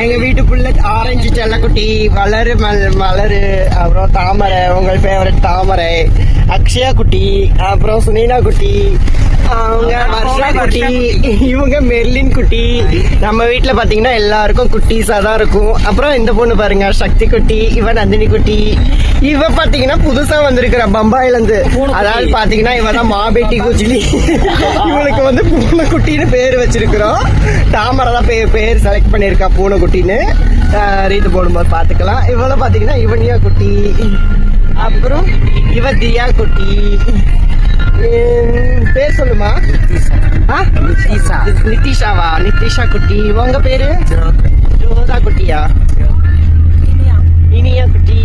எங்க வீட்டுக்குள்ள ஆரஞ்சு செல்லக்குட்டி வளரு மல் மலரு அப்புறம் தாமரை உங்கள் ஃபேவரட் தாமரை. அக்ஷயா குட்டி அப்புறம் சுனீனா குட்டி அவங்க வர்ஷா குட்டி இவங்க மெர்லின் குட்டி நம்ம வீட்ல பாத்தீங்கன்னா எல்லாருக்கும் குட்டீஸா தான் இருக்கும். அப்புறம் இந்த பொண்ணு பாருங்க சக்தி குட்டி இவ நந்தினி குட்டி இவ பாத்தீங்கன்னா புதுசா வந்திருக்கிற பம்பாயில இருந்து அதாவது பாத்தீங்கன்னா இவ தான் மாபேட்டி குஜிலி இவளுக்கு வந்து பூனைக்குட்டின்னு பேர் வச்சிருக்கிறோம். தாமரை தான் பேர் பேர் செலக்ட் பண்ணியிருக்கா பூனைக்குட்டின்னு. ரீத்து போடும்போது பாத்துக்கலாம். இவள பாத்தீங்கன்னா இவனியா குட்டி அப்புறம் இவ தியா குட்டி. பேர் சொல்லுமா? ஆ? நிதிஷாவா நிதிஷா குட்டி. உங்க பேரு? ஜோதா குட்டியா? இனியா குட்டி.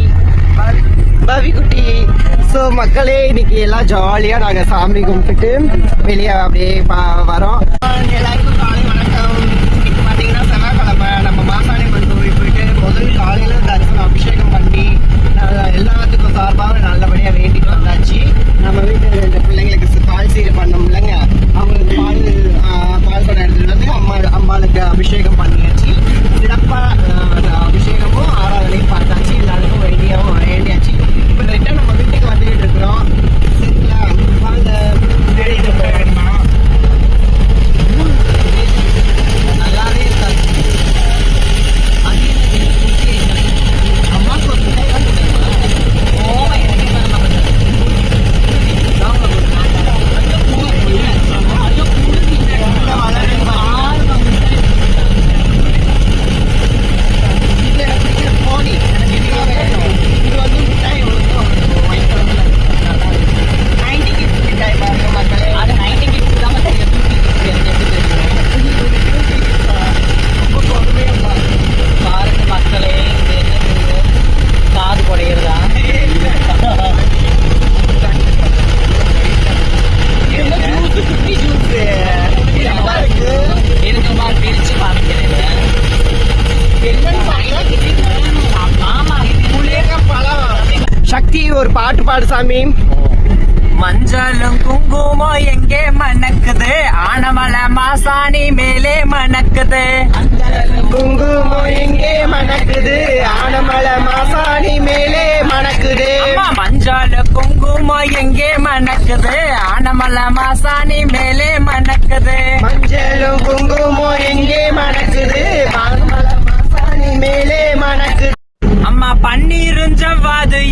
பவி குட்டி. ஸோ மக்களே இன்னைக்கு எல்லாம் ஜாலியா நாங்க சாமி கும்பிட்டுட்டு வெளியே அப்படியே வரோம். எல்லாருக்கும் நல்லபடியாக சார்பாக ஒரு பாட்டு பாடு சாமி. மஞ்சளும் குங்குமம் எங்கே மணக்குது? ஆனமல மாசாணி மேலே மணக்குது. குங்குமம் எங்கே மணக்குது? ஆனமலை மாசாணி மேலே மணக்குது. மஞ்சள் குங்குமம் எங்கே மணக்குது? ஆனமல மாசாணி மேலே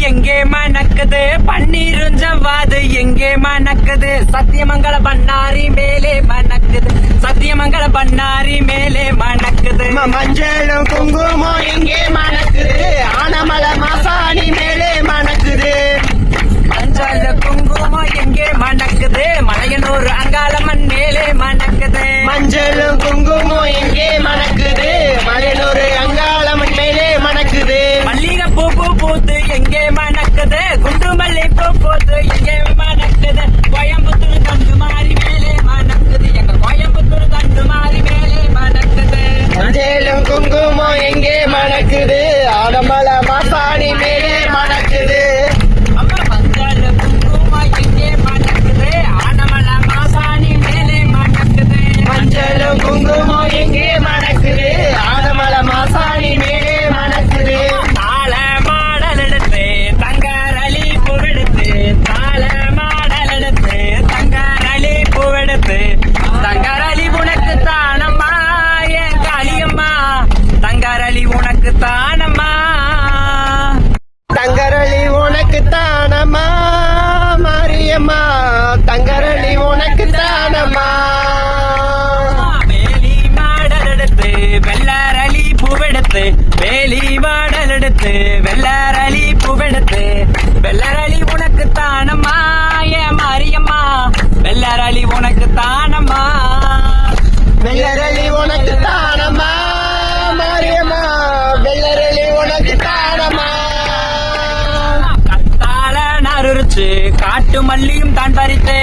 எங்கே மணக்குது? பன்னீருஞ்சவாது எங்கே மணக்குது? சத்தியமங்கல பண்ணாரி மேலே மணக்குது. சத்தியமங்கல பண்ணாரி மேலே மணக்குது. மஞ்சளும் குங்குமம் எங்கே மணக்குது? ஆனமலமா மணக்குது குண்டு மல்லி பூ பூத்து எங்கே எடுத்து வெள்ளரளி பூவெடுத்து வெள்ளரளி உனக்கு தானம்மா என் மாரியம்மா. வெள்ளரளி உனக்கு தானம்மா. வெள்ளரளி உனக்கு தானம்மா மாரியம்மா. வெள்ளரளி உனக்கு தானம்மா. கத்தாழ நறுச்சு காட்டு மல்லியும் தான் பறித்து.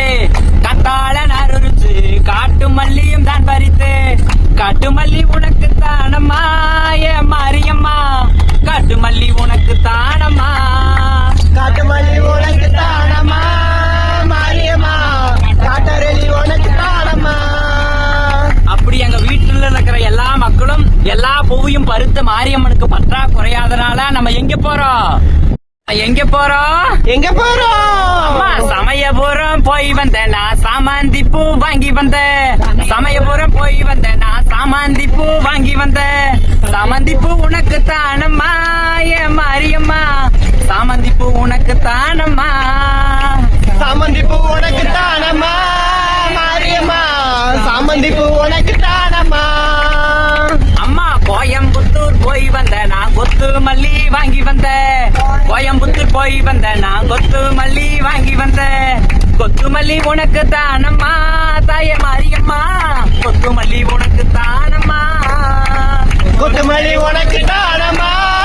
மாரியம்மனுக்கு பற்றா குறையாதனால நம்ம எங்க போறோம்? எங்க போறோம்? எங்க போறோம்? சமயபுரம் போய் வந்தேன் நான் சாமாந்தி பூ வாங்கி வந்தேன். சமயபுரம் போய் வந்தேன் நான் சாமாந்தி பூ வாங்கி வந்தேன். சாமந்தி பூ உனக்கு தானம்மா ஏ மாரியம்மா. சாமந்தி பூ உனக்கு தானம்மா. சாமந்தி பூ மல்லி வாங்கி வந்த. கோயம்புத்தூர் போய் வந்த. நான் கொத்து மல்லி வாங்கி வந்த. கொத்து மல்லி உனக்கு தானம்மா தாய மாரியம்மா. கொத்து மல்லி உனக்கு தானம்மா. கொத்தமல்லி உனக்கு தானம்மா.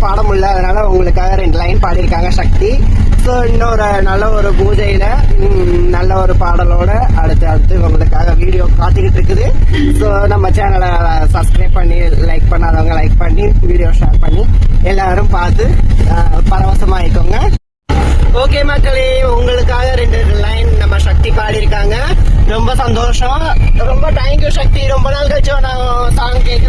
பாட முடியல அதனால உங்களுக்காக ரெண்டு லைன் பாடியிருக்காங்க சக்தி. ஸோ இன்னொரு நல்ல ஒரு பூஜையில நல்ல ஒரு பாடலோட அடுத்து அடுத்து உங்களுக்காக வீடியோ காத்துக்கிட்டு இருக்குது. ஸோ நம்ம சேனலை சப்ஸ்கிரைப் பண்ணி லைக் பண்ணாதவங்க லைக் பண்ணி வீடியோ ஷேர் பண்ணி எல்லாரும் பார்த்து அஹ், பரவசமாயிக்கோங்க ஓகே மக்களே உங்களுக்காக ரெண்டு லைன் நம்ம சக்தி பாடியிருக்காங்க. ரொம்ப சந்தோஷம். ரொம்ப தேங்க்யூ சக்தி. ரொம்ப நாள் கழிச்சு நான் சாங் கேட்க